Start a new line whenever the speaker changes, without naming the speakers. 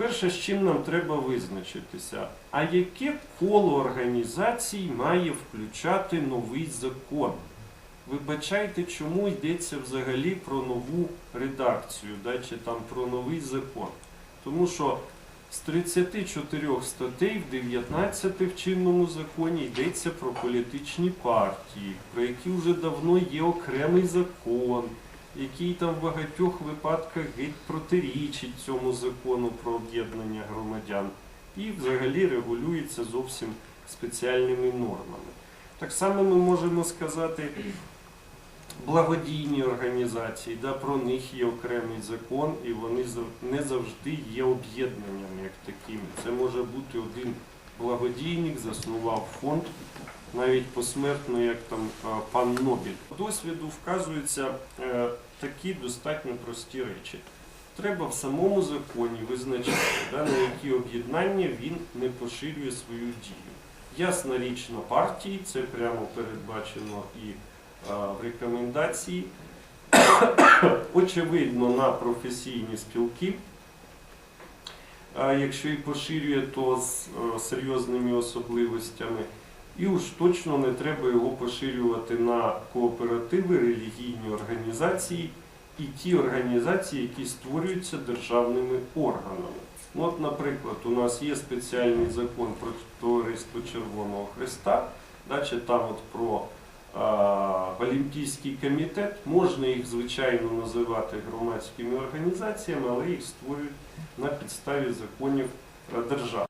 Перше, з чим нам треба визначитися, а яке коло організацій має включати новий закон? Вибачайте, чому йдеться взагалі про нову редакцію, да, чи там про новий закон. Тому що з 34 статей в 19 в чинному законі йдеться про політичні партії, про які вже давно є окремий закон, який там в багатьох випадках геть протирічить цьому закону про об'єднання громадян і взагалі регулюється зовсім спеціальними нормами. Так само ми можемо сказати благодійні організації, да, про них є окремий закон, і вони не завжди є об'єднаннями як такими. Це може бути один благодійник, заснував фонд, навіть посмертно, як там пан Нобіль. Досвіду вказуються е, такі достатньо прості речі. Треба в самому законі визначити, да, на які об'єднання він не поширює свою дію. Ясна річ на партії, це прямо передбачено і а, в рекомендації. Очевидно, на професійні спілки. А якщо і поширює, то з е, серйозними особливостями. І уж точно не треба його поширювати на кооперативи, релігійні організації і ті організації, які створюються державними органами. Ну, от, наприклад, у нас є спеціальний закон про товариство Червоного Христа, да, чи там от про а, Олімпійський комітет. Можна їх, звичайно, називати громадськими організаціями, але їх створюють на підставі законів е, держави.